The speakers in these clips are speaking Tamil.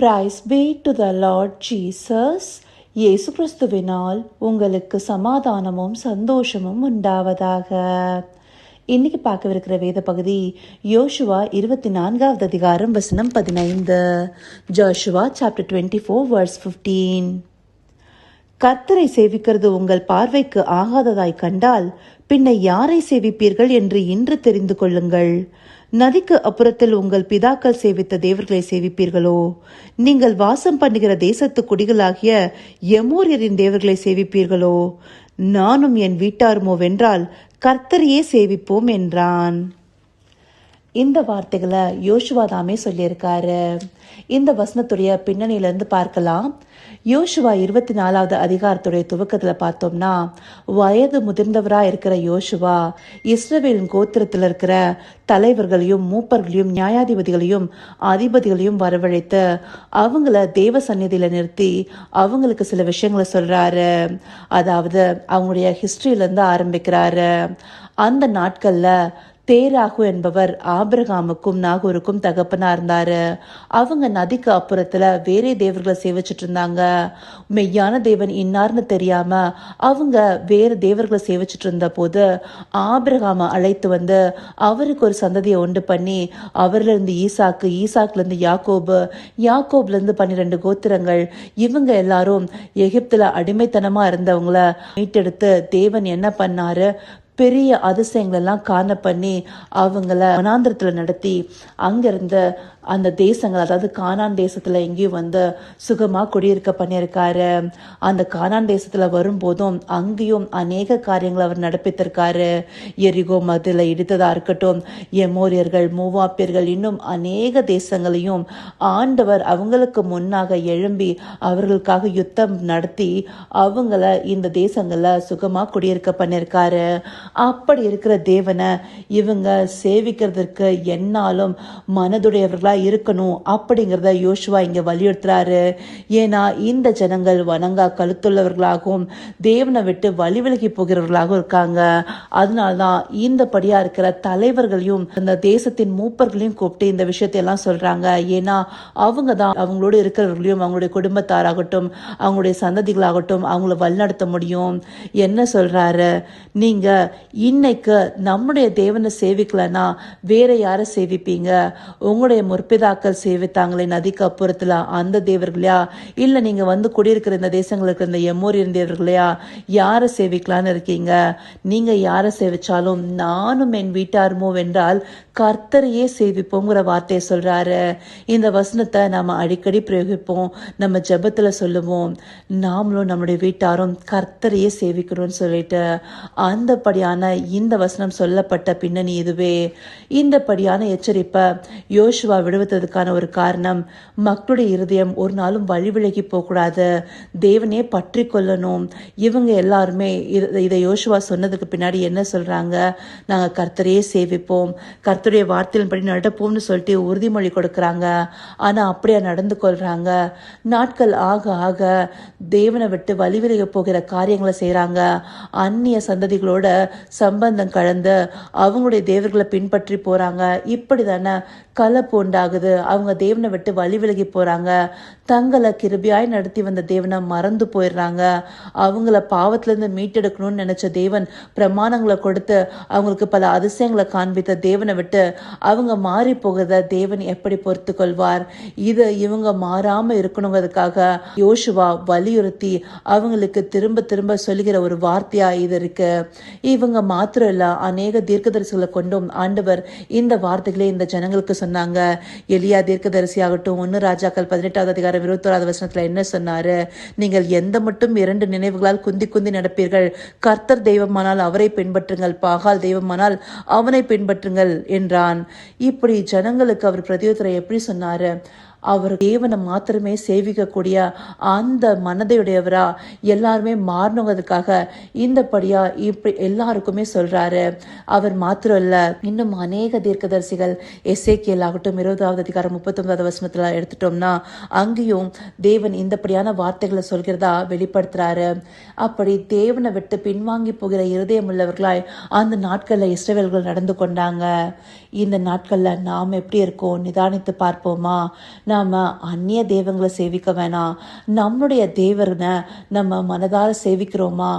Praise be to the Lord Jesus இயேசு கிறிஸ்துவினால் உங்களுக்கு சமாதானமும் சந்தோஷமும் உண்டாவதாக இன்னைக்கு பார்க்கவிருக்கிற வேத பகுதி யோசுவா இருபத்தி நான்காவது அதிகாரம் வசனம் பதினைந்து Joshua chapter twenty four verse fifteen கர்த்தரை சேவிக்கிறது உங்கள் பார்வைக்கு ஆகாததாய் கண்டால் பின்ன யாரை சேவிப்பீர்கள் என்று இன்று தெரிந்து கொள்ளுங்கள். நதிக்கு அப்புறத்தில் உங்கள் பிதாக்கள் சேவித்த தேவர்களை சேவிப்பீர்களோ? நீங்கள் வாசம் பண்ணுகிற தேசத்து குடிகளாகிய எமோரியரின் தேவர்களை சேவிப்பீர்களோ? நானும் என் வீட்டாருமோ வென்றால் கர்த்தரையே சேவிப்போம் என்றான். இந்த வார்த்தைகளை யோசுவா தாமே சொல்லியிருக்காரு. இந்த வசனத்துடைய பின்னணியிலிருந்து பார்க்கலாம். யோசுவா இருபத்தி நாலாவது அதிகாரத்துடைய துவக்கத்தில் பார்த்தோம்னா வயது முதிர்ந்தவராக இருக்கிற யோசுவா இஸ்ரவேலின் கோத்திரத்தில் இருக்கிற தலைவர்களையும் மூப்பர்களையும் நியாயாதிபதிகளையும் அதிபதிகளையும் வரவழைத்து அவங்கள தேவ சந்நிதியில நிறுத்தி அவங்களுக்கு சில விஷயங்களை சொல்றாரு. அதாவது அவங்களுடைய ஹிஸ்ட்ரியிலேருந்து ஆரம்பிக்கிறாரு. அந்த நாட்களில் தேராகு என்பவர் ஆபிரகாமுக்கும் நாகூருக்கும் தகப்பனா இருந்தாரு. அவங்க நதிக்கு அப்புறத்துல வேறே தேவர்களை சேவிச்சிட்டு இருந்தாங்க மெய்யான தேவன் இன்னார்னு தெரியாம அவங்க வேற தேவர்களை சேவிச்சிட்டு இருந்த போது ஆபிரகாம அழைத்து வந்து அவருக்கு ஒரு சந்ததியை உண்டு பண்ணி அவர்ல இருந்து ஈசாக்கு ஈசாக்குல இருந்து யாக்கோபு யாக்கோப்ல இருந்து பன்னிரெண்டு கோத்திரங்கள். இவங்க எல்லாரும் எகிப்துல அடிமைத்தனமா இருந்தவங்கள மீட்டெடுத்து தேவன் என்ன பண்ணாரு? பெரிய அதிசயங்களெல்லாம் காண பண்ணி அவங்கள வனாந்திரத்தில் நடத்தி அங்கிருந்த அந்த தேசங்கள் அதாவது கானான் தேசத்தில் எங்கேயும் வந்து சுகமாக குடியிருக்க பண்ணியிருக்காரு. அந்த கானான் தேசத்தில் வரும்போதும் அங்கேயும் அநேக காரியங்களை அவர் நடப்பித்திருக்காரு. எரிகோ மதில் இடித்ததாக இருக்கட்டும் எமோரியர்கள் மூவாப்பியர்கள் இன்னும் அநேக தேசங்களையும் ஆண்டவர் அவங்களுக்கு முன்னாக எழும்பி அவர்களுக்காக யுத்தம் நடத்தி அவங்கள இந்த தேசங்களில் சுகமாக குடியிருக்க பண்ணியிருக்காரு. அப்படி இருக்கிற தேவனை இவங்க சேவிக்கிறதுக்கு என்னாலும் மனதுடையவர்களாக மனதுடையவர்களா இருக்கணும் அப்படிங்கிறத யோசுவா இங்க வலியுறுத்துறாரு. ஏன்னா இந்த ஜனங்கள் வணங்கா கழுத்துள்ளவர்களாகவும் தேவனை விட்டு வழி விலகி போகிறவர்களாகவும் இருக்காங்க. அதனால்தான் இந்த படியா இருக்கிற தலைவர்களையும் அந்த தேசத்தின் மூப்பர்களையும் கூப்பிட்டு இந்த விஷயத்தை எல்லாம் சொல்றாங்க. ஏன்னா அவங்க தான் அவங்களோட இருக்கிறவர்களையும் அவங்களுடைய குடும்பத்தாராகட்டும் அவங்களுடைய சந்ததிகளாகட்டும் அவங்கள வழிநடத்த முடியும். என்ன சொல்றாரு? நீங்க இன்னைக்கு நம்முடைய தேவனை சேவிக்கலன்னா வேற யாரை சேவிப்பீங்க? உங்களுடைய பிதாக்கள் சேவித்தாங்களே நதிக்கு அப்புறத்துல அந்த தேவர்களையா? இல்ல நீங்க வந்து குடியிருக்கிற இந்த தேசங்களுக்கு இந்த எம்மோரியன் தேவர்களையா? யாரை சேவிக்கலான்னு இருக்கீங்க? நீங்க யாரை சேவிச்சாலும் நானும் என் வீட்டாருமோ வென்றால் கர்த்தரையே சேவிப்போங்கிற வார்த்தையை சொல்கிறாரு இந்த வசனத்தை நாம் அடிக்கடி பிரயோகிப்போம். நம்ம ஜபத்தில் சொல்லுவோம். நாமளும் நம்முடைய வீட்டாரும் கர்த்தரையே சேவிக்கணும்னு சொல்லிட்டு அந்தபடியான இந்த வசனம் சொல்லப்பட்ட பின்னணி இதுவே. இந்தபடியான எச்சரிப்பை யோசுவா விடுவித்ததுக்கான ஒரு காரணம் மக்களுடைய இருதயம் ஒரு நாளும் வழி விலகி போகக்கூடாது. தேவனே பற்றி கொள்ளணும். இவங்க எல்லாருமே இதை யோசுவா சொன்னதுக்கு பின்னாடி என்ன சொல்கிறாங்க நாங்கள் கர்த்தரையே சேவிப்போம். கர்த்த கர்த்தருடைய வார்த்தையின்படி நடப்போம்னு சொல்லிட்டு உறுதிமொழி கொடுக்குறாங்க. ஆனால் அப்படியே நடந்து கொள்கிறாங்க நாட்கள் ஆக ஆக தேவனை விட்டு வழிவிலக போகிற காரியங்களை செய்கிறாங்க அந்நிய சந்ததிகளோட சம்பந்தம் கலந்து அவங்களுடைய தேவர்களை பின்பற்றி போகிறாங்க இப்படி தானே கலப்பு உண்டாகுது. அவங்க தேவனை விட்டு வழி விலகி போகிறாங்க தங்களை கிருபியாய் நடத்தி வந்த தேவனை மறந்து போயிடுறாங்க. அவங்கள பாவத்திலேருந்து மீட்டெடுக்கணும்னு நினச்ச தேவன் பிரமாணங்களை கொடுத்து அவங்களுக்கு பல அதிசயங்களை காண்பித்த தேவனை விட்டு அவங்க மாறி போகிறத தேவன் எப்படி பொறுத்து கொள்வார் இது இவங்க மாறாமல் இருக்கணுங்கிறதுக்காக யோசுவா வலியுறுத்தி அவங்களுக்கு திரும்ப திரும்ப சொல்லுகிற ஒரு வார்த்தையாக இது இருக்கு. இவங்க மாத்திரம் இல்லை அநேக தீர்க்கதரிசிகளை கொண்டும் ஆண்டவர் இந்த வார்த்தைகளை இந்த ஜனங்களுக்கு சொன்னாங்க. எலியா தீர்க்கதரிசி ஆகட்டும் ஒன்று ராஜாக்கள் பதினெட்டாவது அதிகாரம் இருபத்தோராவது வசனத்தில் என்ன சொன்னாரு? நீங்கள் எந்த மட்டும் இரண்டு நினைவுகளால் குந்தி குந்தி நடப்பீர்கள். கர்த்தர் தெய்வமானால் அவரை பின்பற்றுங்கள். பாகால் தெய்வமானால் அவனை பின்பற்றுங்கள் என்றான். இப்படி ஜனங்களுக்கு அவர் பிரதியுத்தரை எப்படி சொன்னாரு? அவர் தேவனை மாத்திரமே சேவிக்கக்கூடிய அந்த மனதையுடையவரா எல்லாருமே மாறணுங்கிறதுக்காக இந்தபடியா இப்படி எல்லாருக்குமே சொல்றாரு. அவர் மாத்திரம் இல்ல இன்னும் அநேக தீர்க்கதரிசிகள் எஸ்ஏக்கியல் ஆகட்டும் இருபதாவது அதிகாரம் முப்பத்தொன்பதாவது வசனத்துல எடுத்துட்டோம்னா அங்கேயும் தேவன் இந்தபடியான வார்த்தைகளை சொல்கிறதா வெளிப்படுத்துறாரு. அப்படி தேவனை விட்டு பின்வாங்கி போகிற இருதயம் உள்ளவர்களாய் அந்த நாட்கள்ல இஸ்ரவேல்கள் நடந்து கொண்டாங்க. இந்த நாட்கள்ல நாம் எப்படி இருக்கோம்? நிதானித்து பார்ப்போமா? நாம் அந்நிய தெய்வங்களை சேவிக்க வேணாம். நம்முடைய தேவரனை நம்ம மனதார சேவிக்கிறோமா?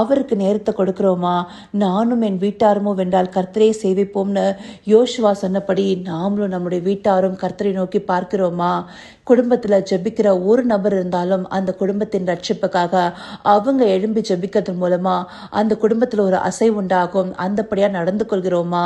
அவருக்கு நேரத்தை கொடுக்குறோமா? நானும் என் வீட்டாருமோ வென்றால் கர்த்தரை சேவிப்போம்னு யோசுவா சொன்னபடி நாமளும் நம்முடைய வீட்டாரும் கர்த்தரை நோக்கி பார்க்கிறோமா? குடும்பத்தில் ஜெபிக்கிற ஒரு நபர் இருந்தாலும் அந்த குடும்பத்தின் ரட்சிப்புக்காக அவங்க எழும்பி ஜெபிக்கிறது மூலமா அந்த குடும்பத்தில் ஒரு அசைவு உண்டாகும். அந்தப்படியாக நடந்து கொள்கிறோமா?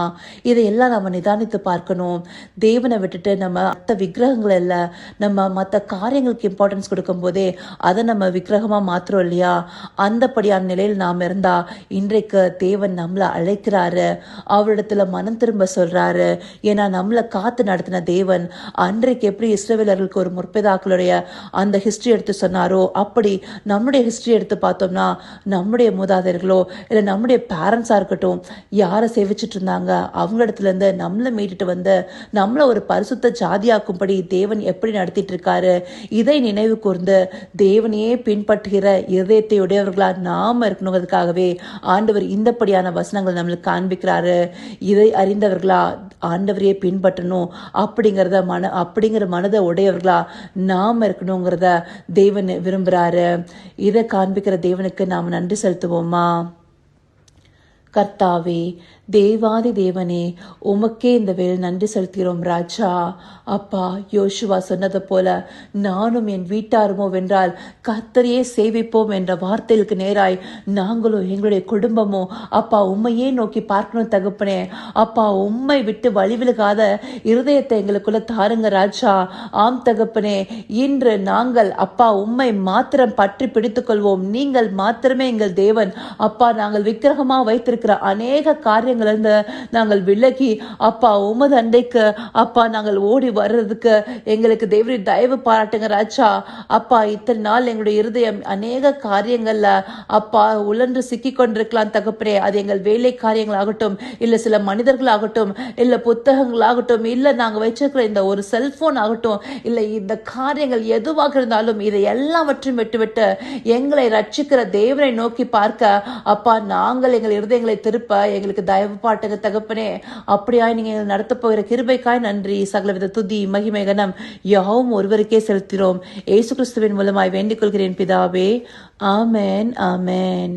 இதையெல்லாம் நம்ம நிதானித்து பார்க்கணும். தேவனை விட்டுட்டு நம்ம அத்த விக்கிரகங்கள் இல்லை. நம்ம மற்ற காரியங்களுக்கு இம்பார்ட்டன்ஸ் கொடுக்கும் போதே அதை நம்ம விக்கிரகமா மாற்றுறோம் இல்லையா? அந்தபடியான நிலையில் நாம் இருந்தால் இன்றைக்கு தேவன் நம்மளை அழைக்கிறாரு. அவரிடத்துல மனம் திரும்ப சொல்றாரு. ஏன்னா நம்மளை காத்து நடத்தின தேவன் அன்றைக்கு எப்படி இஸ்ரவேலர்களுக்கு ஒரு முற்பதாக்களுடைய அந்த ஹிஸ்ட்ரி எடுத்து சொன்னாரோ அப்படி நம்முடைய ஹிஸ்ட்ரி எடுத்து பார்த்தோம்னா நம்முடைய மூதாதையர்களோ இல்லை நம்முடைய பேரண்ட்ஸாக இருக்கட்டும் யாரை சேவிச்சிட்டு இருந்தாங்க? அவங்களிடத்துல இருந்து நம்மளை மீட்டுட்டு வந்து நம்மளை ஒரு பரிசுத்த ஜாதியாக்கும்படி தேவன் எப்படி நடத்திட்டு இருக்காரு இதை நினைவு கூர்ந்து தேவனையே பின்பற்றுகிற இதயத்தை உடையவர்களா நாம் இருக்கணுங்கிறதுக்காகவே ஆண்டவர் இந்தப்படியான வசனங்கள் நம்மளுக்கு காண்பிக்கிறாரு. இதை அறிந்தவர்களா ஆண்டவரையே பின்பற்றணும். அப்படிங்கிறத மன அப்படிங்கிற மனதை உடையவர்களா நாம் இருக்கணுங்கிறத தேவன் விரும்புகிறாரு இதை காண்பிக்கிற தேவனுக்கு நாம் நன்றி செலுத்துவோமா? கர்த்தாவே தேவாதி தேவனே உமக்கே இந்த வேலை நன்றி செலுத்துகிறோம் ராஜா. அப்பா யோசுவா சொன்னது போல நானும் என் வீட்டாருமோ வென்றால் கத்தரையே சேவிப்போம் என்ற வார்த்தைகளுக்கு நேராய் நாங்களும் எங்களுடைய குடும்பமோ அப்பா உண்மையே நோக்கி பார்க்கணும் தகுப்பனே. அப்பா உண்மை விட்டு வழிவிலகாத இருதயத்தை எங்களுக்குள்ள தாருங்க ராஜா. ஆம் தகப்பனே இன்று நாங்கள் அப்பா உண்மை மாத்திரம் பற்றி பிடித்துக்கொள்வோம். நீங்கள் மாத்திரமே எங்கள் தேவன். அப்பா நாங்கள் விக்கிரகமாக வைத்திருக்கிற அநேக காரியங்களிலிருந்து நாங்கள் விலகி அப்பா உமது அண்டைக்கு அப்பா நாங்கள் ஓடி வர்றதுக்கு எங்களுக்கு தேவரி தயவு பாராட்டுங்க ராஜா. அப்பா இத்தனை நாள் எங்களுடைய இருதயம் அநேக காரியங்கள்ல அப்பா உழன்று சிக்கி கொண்டிருக்கலாம் தகப்பனே. அது எங்கள் வேலை காரியங்களாகட்டும் இல்ல சில மனிதர்களாகட்டும் இல்ல புத்தகங்களாகட்டும் இல்ல நாங்க வச்சிருக்கிற இந்த ஒரு செல்போன் ஆகட்டும் இல்ல இந்த காரியங்கள் எதுவாக இருந்தாலும் இதை எல்லாவற்றையும் விட்டுவிட்டு எங்களை ரட்சிக்கிற தேவனை நோக்கி பார்க்க அப்பா நாங்கள் எங்கள் இருதயங்களை திருப்ப எங்களுக்கு தயவு பாட்டுக்கு தகப்பனே. அப்படியாய் நீங்க எங்களை போகிற கிருபைக்காய் நன்றி. சகலவித துதி மகிமை கனம் யாவும் ஒருவருக்கே செலுத்தினோம் ஏசு கிறிஸ்துவின் மூலமாய் வேண்டிக் கொள்கிறேன் பிதாவே. ஆமேன் ஆமேன்.